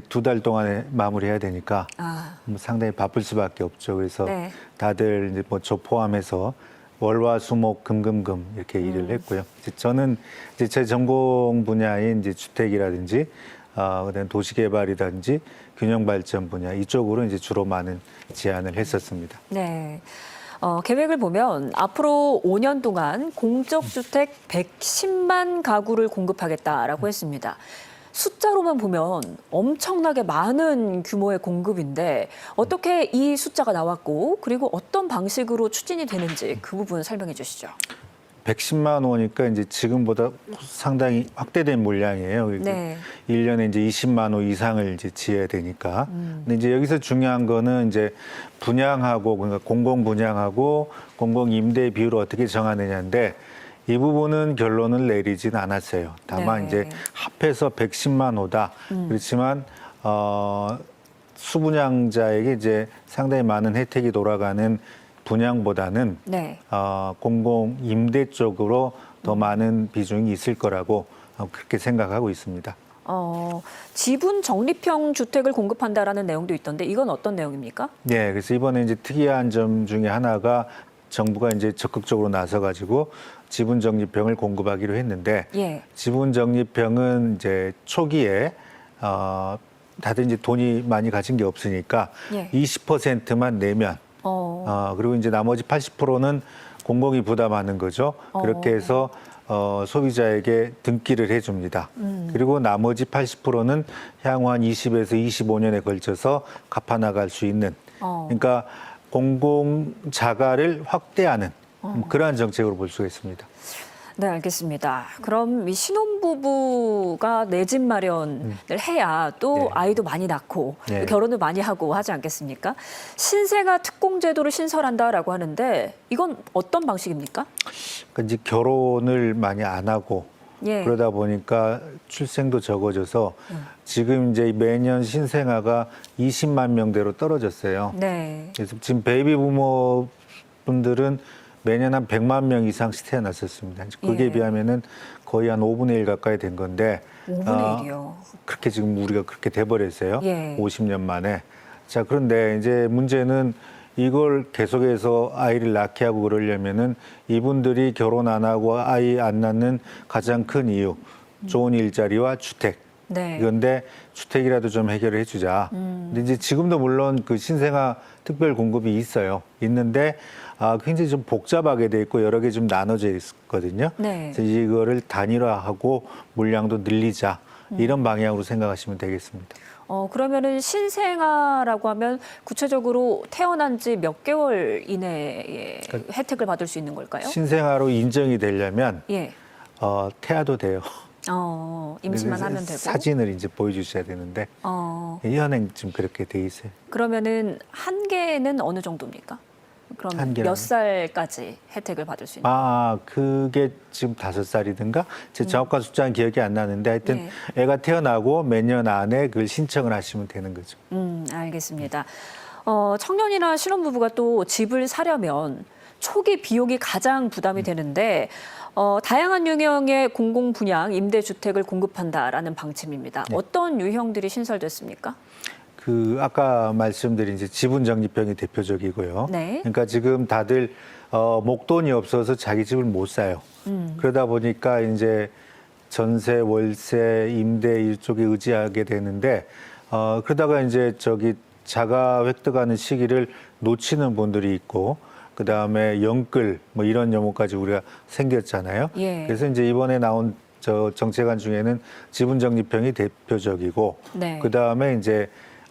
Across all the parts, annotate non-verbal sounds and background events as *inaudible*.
두 달 동안에 마무리해야 되니까 아, 뭐 상당히 바쁠 수밖에 없죠. 그래서 네. 다들 이제 뭐 저 포함해서 월화수목 금금금 이렇게 음. 일을 했고요. 이제 저는 이제 제 전공 분야인 이제 주택이라든지 어, 그다음 도시개발이라든지 균형발전 분야 이쪽으로 이제 주로 많은 제안을 했었습니다. 네. 어, 계획을 보면 앞으로 5년 동안 공적주택 110만 가구를 공급하겠다라고 했습니다. 숫자로만 보면 엄청나게 많은 규모의 공급인데 어떻게 이 숫자가 나왔고 그리고 어떤 방식으로 추진이 되는지 그 부분 설명해 주시죠. 110만 호니까 이제 지금보다 상당히 확대된 물량이에요. 네. 일년에 이제 20만 호 이상을 이제 지어야 되니까. 음. 근데 이제 여기서 중요한 거는 이제 분양하고 그러니까 공공 분양하고 공공 임대 비율을 어떻게 정하느냐인데 이 부분은 결론을 내리진 않았어요. 다만 네. 이제 합해서 110만 호다. 음. 그렇지만 어 수분양자에게 이제 상당히 많은 혜택이 돌아가는 분양보다는 네. 어, 공공 임대 쪽으로 더 음. 많은 비중이 있을 거라고 어, 그렇게 생각하고 있습니다. 어, 지분 적립형 주택을 공급한다라는 내용도 있던데 이건 어떤 내용입니까? 네, 그래서 이번에 이제 특이한 점 중에 하나가 정부가 이제 적극적으로 나서 가지고 지분 적립형을 공급하기로 했는데 예. 지분 적립형은 이제 초기에 어, 다들 이제 돈이 많이 가진 게 없으니까 예. 20%만 내면 어, 어, 그리고 이제 나머지 80%는 공공이 부담하는 거죠. 그렇게 어. 해서 어, 소비자에게 등기를 해줍니다. 음. 그리고 나머지 80%는 향후 한 20에서 25년에 걸쳐서 갚아나갈 수 있는 어. 그러니까 공공 자가를 확대하는 어. 뭐 그러한 정책으로 볼 수가 있습니다. 네, 알겠습니다. 그럼 이 신혼부부가 내 집 마련을 해야 또 네. 아이도 많이 낳고 네. 또 결혼을 많이 하고 하지 않겠습니까? 신생아 특공 제도를 신설한다라고 하는데 이건 어떤 방식입니까? 그러니까 이제 결혼을 많이 안 하고 예. 그러다 보니까 출생도 적어져서 지금 이제 매년 신생아가 20만 명대로 떨어졌어요. 네. 그래서 지금 베이비 부모 분들은 매년 한 100만 명 이상씩 태어났었습니다. 그게 예. 비하면은 거의 한 5분의 1 가까이 된 건데 5분의 어, 1이요. 그렇게 지금 우리가 그렇게 돼버렸어요. 예. 50년 만에. 자, 그런데 이제 문제는 이걸 계속해서 아이를 낳게 하고 그러려면은 이분들이 결혼 안 하고 아이 안 낳는 가장 큰 이유, 좋은 일자리와 주택. 네. 이건데 주택이라도 좀 해결을 해주자. 음. 근데 이제 지금도 물론 그 신생아 특별 공급이 있어요. 있는데 아, 굉장히 좀 복잡하게 돼 있고 여러 개 좀 나눠져 있거든요. 네. 그래서 이거를 단일화하고 물량도 늘리자 음. 이런 방향으로 생각하시면 되겠습니다. 어, 그러면은 신생아라고 하면 구체적으로 태어난 지 몇 개월 이내에 그러니까 혜택을 받을 수 있는 걸까요? 신생아로 인정이 되려면 예. 어, 태아도 돼요. 어, 임신만 그래서 하면 되고. 사진을 이제 보여주셔야 되는데 어, 현행 지금 그렇게 돼 있어요. 그러면은 한 개는 어느 정도입니까? 그럼 한 개라면? 몇 살까지 혜택을 받을 수 있는? 아, 그게 지금 다섯 살이든가? 제 정확한 숫자는 기억이 안 나는데 하여튼 네. 애가 태어나고 몇 년 안에 그걸 신청을 하시면 되는 거죠. 음, 알겠습니다. 어, 청년이나 신혼부부가 또 집을 사려면 초기 비용이 가장 부담이 되는데 어, 다양한 유형의 공공 분양 임대주택을 공급한다라는 방침입니다. 네. 어떤 유형들이 신설됐습니까? 그 아까 말씀드린 이제 지분 적립형이 대표적이고요. 네. 그러니까 지금 다들 어, 목돈이 없어서 자기 집을 못 사요. 음. 그러다 보니까 이제 전세, 월세, 임대 이쪽에 의지하게 되는데 어, 그러다가 이제 저기 자가 획득하는 시기를 놓치는 분들이 있고 그 다음에 영끌 뭐 이런 용어까지 우리가 생겼잖아요. 예. 그래서 이제 이번에 나온 저 정책안 중에는 지분 적립형이 대표적이고 네. 그 다음에 이제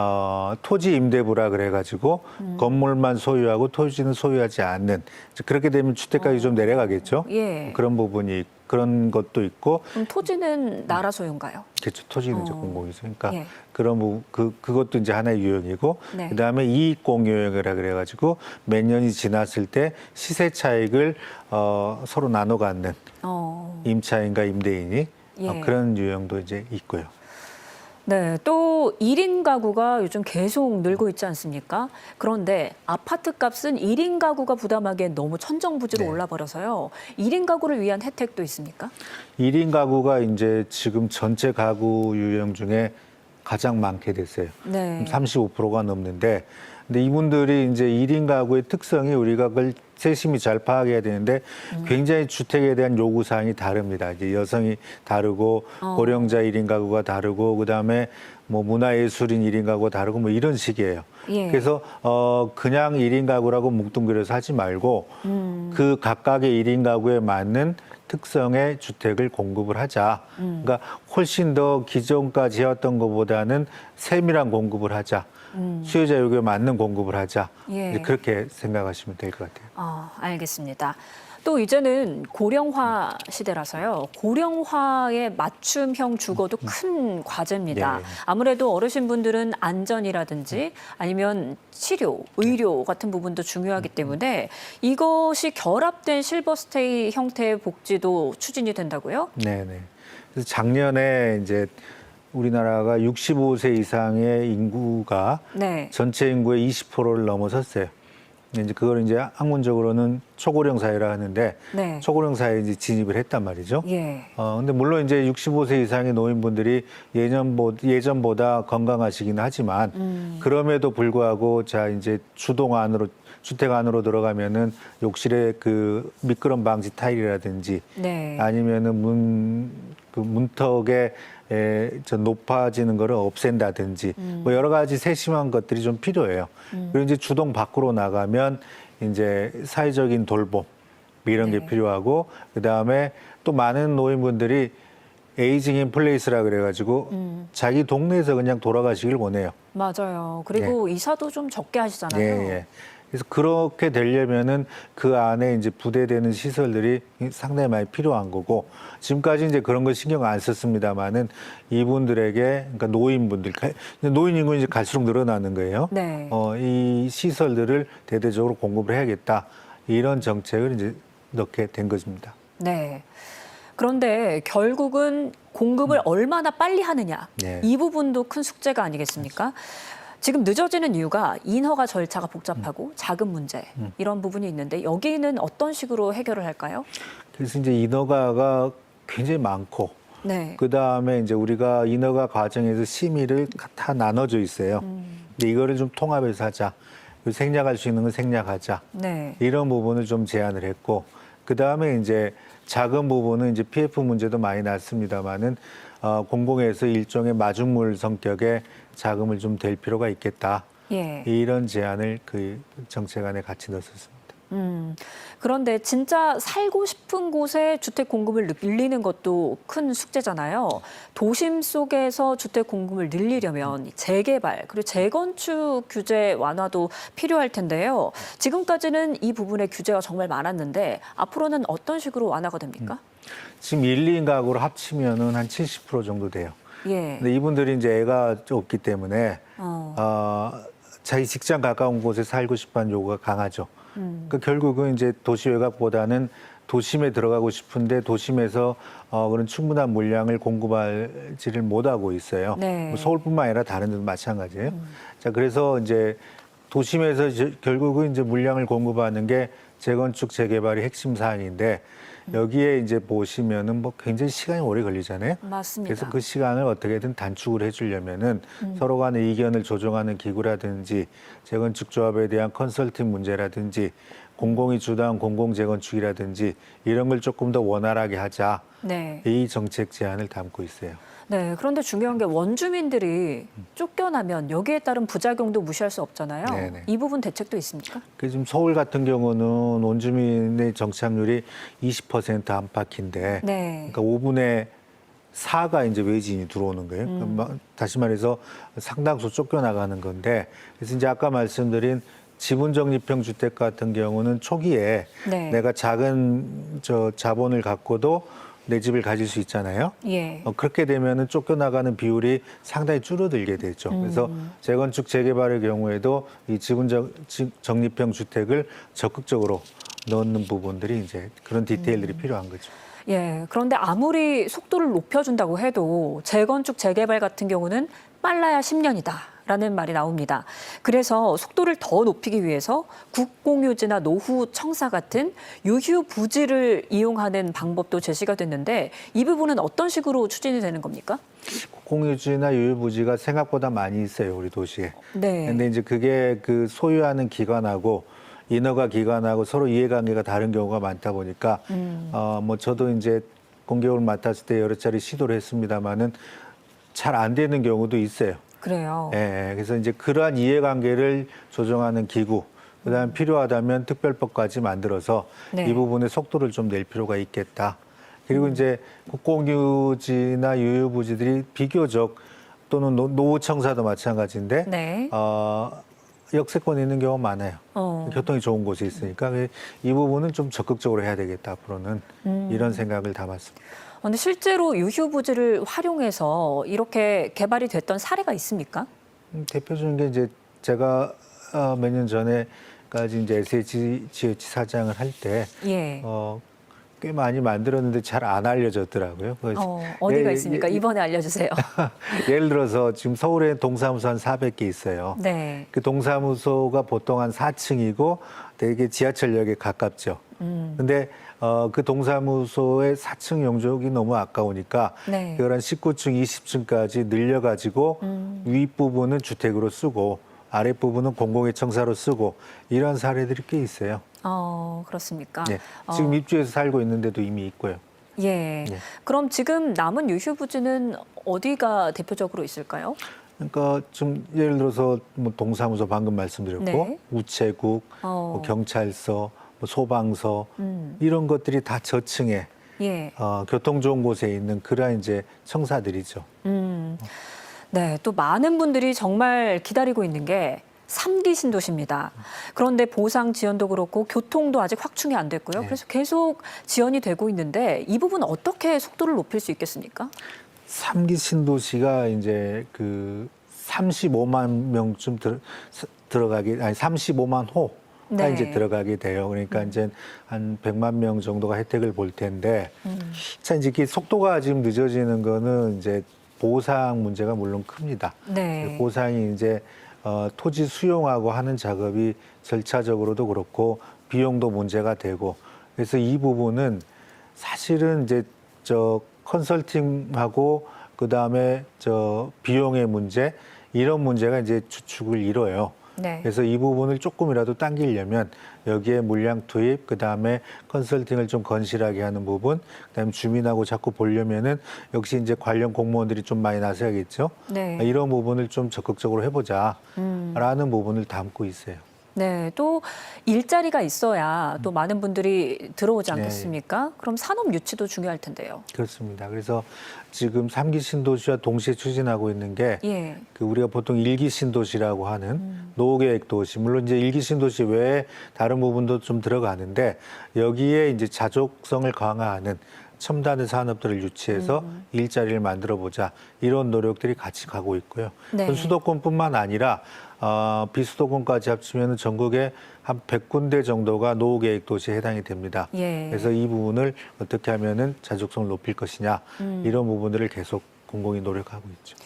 어, 토지 임대부라 그래가지고 음. 건물만 소유하고 토지는 소유하지 않는 이제 그렇게 되면 주택가격이 좀 내려가겠죠. 예. 그런 부분이 그런 것도 있고 그럼 토지는 나라 소유인가요? 그렇죠. 토지는 이제 어. 공공이죠. 그러니까 예. 그런 부분 그 그것도 이제 하나의 유형이고 네. 그다음에 이익 공유형이라 그래가지고 몇 년이 지났을 때 시세 차익을 어, 서로 나눠 갖는 어. 임차인과 임대인이 예. 어, 그런 유형도 이제 있고요. 네, 또 1인 가구가 요즘 계속 늘고 있지 않습니까? 그런데 아파트 값은 1인 가구가 부담하기엔 너무 천정부지로 네. 올라버려서요. 1인 가구를 위한 혜택도 있습니까? 일인 가구가 이제 지금 전체 가구 유형 중에 가장 많게 됐어요. 네. 35%가 넘는데 근데 이분들이 이제 1인 가구의 특성이 우리가 그걸 세심히 잘 파악해야 되는데 굉장히 주택에 대한 요구 사항이 다릅니다. 이제 여성이 다르고 어. 고령자 1인 가구가 다르고 그다음에 뭐 문화예술인 1인 가구가 다르고 뭐 이런 식이에요. 예. 그래서 어 그냥 1인 가구라고 뭉뚱그려서 하지 말고 음. 그 각각의 1인 가구에 맞는 특성의 주택을 공급을 하자. 음. 그러니까 훨씬 더 기존까지 해왔던 것보다는 세밀한 공급을 하자. 수요자 요구에 맞는 공급을 하자. 음. 예. 그렇게 생각하시면 될 것 같아요. 아, 알겠습니다. 또 이제는 고령화 시대라서요. 고령화의 맞춤형 주거도 큰 과제입니다. 네. 아무래도 어르신분들은 안전이라든지 아니면 치료, 의료 같은 부분도 중요하기 때문에 이것이 결합된 실버스테이 형태의 복지도 추진이 된다고요? 네 네. 그래서 작년에 이제 우리나라가 65세 이상의 인구가 네. 전체 인구의 20%를 넘어섰어요. 이제 그걸 이제 학문적으로는 초고령 사회라 하는데 네. 초고령 사회에 이제 진입을 했단 말이죠. 예. 어, 근데 물론 이제 65세 이상의 노인분들이 예전보다, 예전보다 건강하시긴 하지만 음. 그럼에도 불구하고 자, 이제 주동 안으로, 주택 안으로 들어가면은 욕실에 그 미끄럼 방지 타일이라든지 네. 아니면은 문, 그 문턱에 에, 저 높아지는 거를 없앤다든지 음. 뭐 여러 가지 세심한 것들이 좀 필요해요. 그리고 이제 주동 밖으로 나가면 이제 사회적인 돌봄 이런 네. 게 필요하고 그 다음에 또 많은 노인분들이 에이징 인 플레이스라 그래가지고 음. 자기 동네에서 그냥 돌아가시길 원해요. 맞아요. 그리고 이사도 좀 적게 하시잖아요. 예, 예. 그래서 그렇게 되려면은 그 안에 이제 부대되는 시설들이 상당히 많이 필요한 거고 지금까지 이제 그런 거 신경 안 썼습니다만은 이분들에게 그러니까 노인분들 가- 노인 인구 이제 갈수록 늘어나는 거예요. 네. 어, 이 시설들을 대대적으로 공급을 해야겠다 이런 정책을 이제 넣게 된 것입니다. 네. 그런데 결국은 공급을 얼마나 빨리 하느냐 네. 이 부분도 큰 숙제가 아니겠습니까? 지금 늦어지는 이유가 인허가 절차가 복잡하고 자금 문제 이런 부분이 있는데 여기는 어떤 식으로 해결을 할까요? 그래서 이제 인허가가 굉장히 많고 네. 그 다음에 이제 우리가 인허가 과정에서 심의를 다 나눠져 있어요. 근데 이거를 좀 통합해서 하자. 그리고 생략할 수 있는 건 생략하자. 네. 이런 부분을 좀 제안을 했고, 그 다음에 이제 작은 부분은 이제 PF 문제도 많이 났습니다만은 어, 공공에서 일종의 마중물 성격의 자금을 좀 댈 필요가 있겠다. 예. 이런 제안을 그 정책안에 같이 넣었습니다. 음. 그런데 진짜 살고 싶은 곳에 주택 공급을 늘리는 것도 큰 숙제잖아요. 도심 속에서 주택 공급을 늘리려면 이 재개발 그리고 재건축 규제 완화도 필요할 텐데요. 지금까지는 이 부분의 규제가 정말 많았는데 앞으로는 어떤 식으로 완화가 됩니까? 지금 1, 2인 가구로 합치면은 한 70% 정도 돼요. 예. 근데 이분들이 이제 애가 없기 때문에 어. 어, 자기 직장 가까운 곳에 살고 싶다는 요구가 강하죠. 음. 그 결국은 이제 도시 외곽보다는 도심에 들어가고 싶은데 도심에서 어, 그런 충분한 물량을 공급하지를 못하고 있어요. 네. 음. 뭐 서울뿐만 아니라 다른 데도 마찬가지예요. 자, 그래서 이제 도심에서 이제 결국은 이제 물량을 공급하는 게 재건축 재개발이 핵심 사안인데 음. 여기에 이제 보시면은 뭐 굉장히 시간이 오래 걸리잖아요. 맞습니다. 그래서 그 시간을 어떻게든 단축을 해주려면은 음. 서로 간의 의견을 조정하는 기구라든지 재건축 조합에 대한 컨설팅 문제라든지 공공이 주도한 공공 재건축이라든지 이런 걸 조금 더 원활하게 하자 네. 이 정책 제안을 담고 있어요. 네. 그런데 중요한 게 원주민들이 쫓겨나면 여기에 따른 부작용도 무시할 수 없잖아요. 네네. 이 부분 대책도 있습니까? 그 지금 서울 같은 경우는 원주민의 정착률이 20% 안팎인데 네. 그러니까 5분의 4가 이제 외지인이 들어오는 거예요. 음. 다시 말해서 상당수 쫓겨나가는 건데 그래서 이제 아까 말씀드린 지분 적립형 주택 같은 경우는 초기에 네. 내가 작은 저 자본을 갖고도 내 집을 가질 수 있잖아요. 예. 어, 그렇게 되면은 쫓겨나가는 비율이 상당히 줄어들게 되죠. 그래서 음. 재건축 재개발의 경우에도 이 지분 적, 적립형 주택을 적극적으로 넣는 부분들이 이제 그런 디테일들이 음. 필요한 거죠. 예. 그런데 아무리 속도를 높여준다고 해도 재건축 재개발 같은 경우는 빨라야 10년이다. 라는 말이 나옵니다. 그래서 속도를 더 높이기 위해서 국공유지나 노후 청사 같은 유휴 부지를 이용하는 방법도 제시가 됐는데 이 부분은 어떤 식으로 추진이 되는 겁니까? 공유지나 유휴부지가 생각보다 많이 있어요 우리 도시에. 네. 근데 이제 그게 그 소유하는 기관하고 인허가 기관하고 서로 이해관계가 다른 경우가 많다 보니까 음. 어뭐 저도 이제 공격을 맡았을 때 여러 차례 시도를 했습니다만은 잘안 되는 경우도 있어요. 그래요. 예, 그래서 이제 그러한 이해관계를 조정하는 기구, 그다음 에 필요하다면 특별법까지 만들어서 네. 이 부분의 속도를 좀 낼 필요가 있겠다. 그리고 이제 국공유지나 유휴부지들이 비교적 또는 노- 노후청사도 마찬가지인데 네. 어, 역세권에 있는 경우가 많아요. 어. 교통이 좋은 곳에 있으니까 이 부분은 좀 적극적으로 해야 되겠다 앞으로는 음. 이런 생각을 담았습니다. 근데 실제로 유휴부지를 활용해서 이렇게 개발이 됐던 사례가 있습니까? 음, 대표적인 게 이제 제가 어, 몇년 전에까지 이제 SHGH 사장을 할때 예. 어, 꽤 많이 만들었는데 잘 안 알려졌더라고요. 그래서 어, 어디가 예, 있습니까? 예, 이번에 알려주세요. *laughs* 예를 들어서 지금 서울에 동사무소 한 400개 있어요. 네. 그 동사무소가 보통 한 4층이고 되게 지하철역에 가깝죠. 음. 근데 어, 그 동사무소의 4층 용적이 너무 아까우니까 네. 그걸 한 19층, 20층까지 늘려가지고 음. 윗부분은 주택으로 쓰고 아랫부분은 공공의 청사로 쓰고 이런 사례들이 꽤 있어요. 어, 그렇습니까? 예. 어, 지금 입주해서 살고 있는데도 이미 있고요. 예. 예. 그럼 지금 남은 유휴 부지는 어디가 대표적으로 있을까요? 그러니까 좀 예를 들어서 뭐 동사무소 방금 말씀드렸고 네. 우체국, 어. 뭐 경찰서, 뭐 소방서 음. 이런 것들이 다 저층에 예. 어, 교통 좋은 곳에 있는 그러한 이제 청사들이죠. 음. 네, 또 많은 분들이 정말 기다리고 있는 게 삼기 신도시입니다. 그런데 보상 지원도 그렇고 교통도 아직 확충이 안 됐고요. 네. 그래서 계속 지연이 되고 있는데 이 부분 어떻게 속도를 높일 수 있겠습니까? 삼기 신도시가 이제 그 35만 명쯤 들, 들어가게 아니 35만 호가 네. 이제 들어가게 돼요. 그러니까 이제 한 100만 명 정도가 혜택을 볼 텐데 음. 자 이제 그 속도가 지금 늦어지는 거는 이제 보상 문제가 물론 큽니다. 네. 보상이 이제 어, 토지 수용하고 하는 작업이 절차적으로도 그렇고 비용도 문제가 되고 그래서 이 부분은 사실은 이제 저 컨설팅하고 그 다음에 저 비용의 문제 이런 문제가 이제 주축을 이뤄요. 네. 그래서 이 부분을 조금이라도 당기려면 여기에 물량 투입, 그 다음에 컨설팅을 좀 건실하게 하는 부분, 그 다음에 주민하고 자꾸 보려면은 역시 이제 관련 공무원들이 좀 많이 나서야겠죠. 네. 이런 부분을 좀 적극적으로 해보자. 음. 라는 부분을 담고 있어요. 네, 또 일자리가 있어야 또 많은 분들이 들어오지 네. 않겠습니까? 그럼 산업 유치도 중요할 텐데요. 그렇습니다. 그래서 지금 삼기 신도시와 동시에 추진하고 있는 게 예. 그 우리가 보통 일기 신도시라고 하는 음. 노후계획 도시 물론 이제 일기 신도시 외에 다른 부분도 좀 들어가는데 여기에 이제 자족성을 강화하는 첨단의 산업들을 유치해서 음. 일자리를 만들어 보자 이런 노력들이 같이 가고 있고요. 네. 수도권뿐만 아니라 어, 비수도권까지 합치면 전국에 한 100군데 정도가 노후 계획 도시에 해당이 됩니다. 예. 그래서 이 부분을 어떻게 하면은 자족성을 높일 것이냐 음. 이런 부분들을 계속 공공이 노력하고 있죠.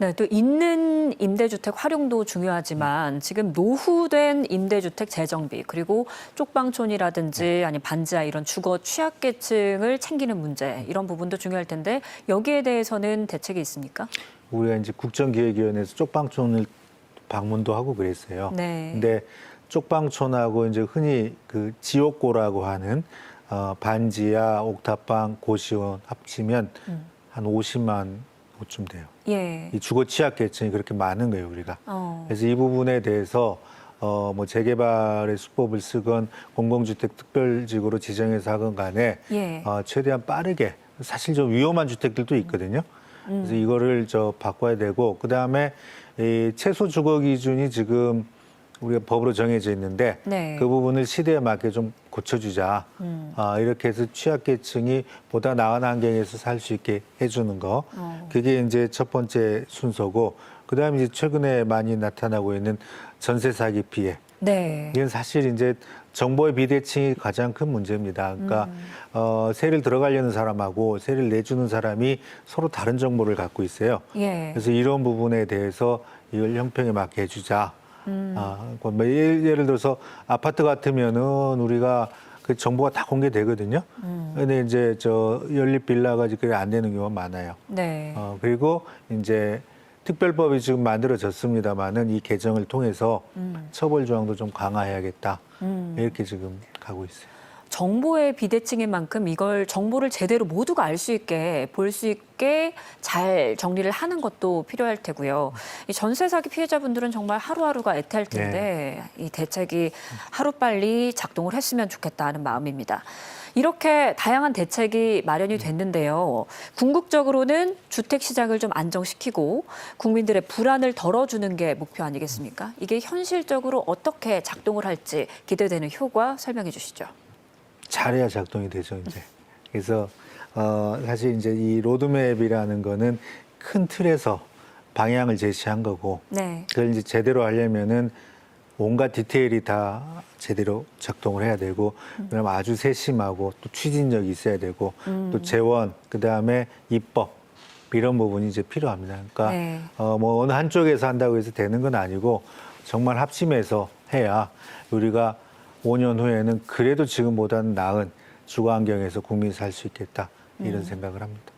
네, 또 있는 임대주택 활용도 중요하지만 지금 노후된 임대주택 재정비 그리고 쪽방촌이라든지 아니 반지하 이런 주거 취약계층을 챙기는 문제 이런 부분도 중요할 텐데 여기에 대해서는 대책이 있습니까? 우리가 이제 국정기획위원회에서 쪽방촌을 방문도 하고 그랬어요. 네. 근데 쪽방촌하고 이제 흔히 그 지옥고라고 하는 어, 반지하, 옥탑방, 고시원 합치면 음. 한 50만 호쯤 돼요. 예. 이 주거 취약 계층이 그렇게 많은 거예요, 우리가. 어. 그래서 이 부분에 대해서 어, 뭐 재개발의 수법을 쓰건 공공주택 특별지구로 지정해서 하건 간에 예. 어, 최대한 빠르게 사실 좀 위험한 주택들도 있거든요. 음. 그래서 이거를 저 바꿔야 되고 그 다음에 이 최소 주거 기준이 지금 우리가 법으로 정해져 있는데 네. 그 부분을 시대에 맞게 좀 고쳐주자. 음. 아, 이렇게 해서 취약계층이 보다 나은 환경에서 살 수 있게 해주는 거. 어. 그게 이제 첫 번째 순서고 그 다음에 이제 최근에 많이 나타나고 있는 전세 사기 피해. 네. 이건 사실 이제 정보의 비대칭이 가장 큰 문제입니다. 그러니까 음. 어, 세를 들어가려는 사람하고 세를 내주는 사람이 서로 다른 정보를 갖고 있어요. 예. 그래서 이런 부분에 대해서 이걸 형평에 맞게 해주자. 음. 아, 뭐 예를, 예를 들어서 아파트 같으면은 우리가 그그 정보가 다 공개되거든요. 음. 근데 이제 저 연립 빌라가 그게 안 되는 경우가 많아요. 네. 어, 그리고 이제 특별법이 지금 만들어졌습니다만은 이 개정을 통해서 음. 처벌 조항도 좀 강화해야겠다. 음. 이렇게 지금 가고 있어요. 정보의 비대칭인 만큼 이걸 정보를 제대로 모두가 알 수 있게 볼 수 있게 잘 정리를 하는 것도 필요할 테고요. 이 전세 사기 피해자분들은 정말 하루하루가 애태할 텐데 이 대책이 하루 빨리 작동을 했으면 좋겠다는 마음입니다. 이렇게 다양한 대책이 마련이 됐는데요. 궁극적으로는 주택 시장을 좀 안정시키고 국민들의 불안을 덜어주는 게 목표 아니겠습니까? 이게 현실적으로 어떻게 작동을 할지 기대되는 효과 설명해 주시죠. 잘해야 작동이 되죠, 이제. 그래서 어, 사실 이제 이 로드맵이라는 거는 큰 틀에서 방향을 제시한 거고 네. 그걸 이제 제대로 하려면은 온갖 디테일이 다 제대로 작동을 해야 되고 그다음 아주 세심하고 또 추진력이 있어야 되고 또 재원 그다음에 입법 이런 부분이 이제 필요합니다. 그러니까 네. 어, 뭐 어느 한쪽에서 한다고 해서 되는 건 아니고 정말 합심해서 해야 우리가 5년 후에는 그래도 지금보다는 나은 주거 환경에서 국민이 살 수 있겠다 이런 생각을 합니다.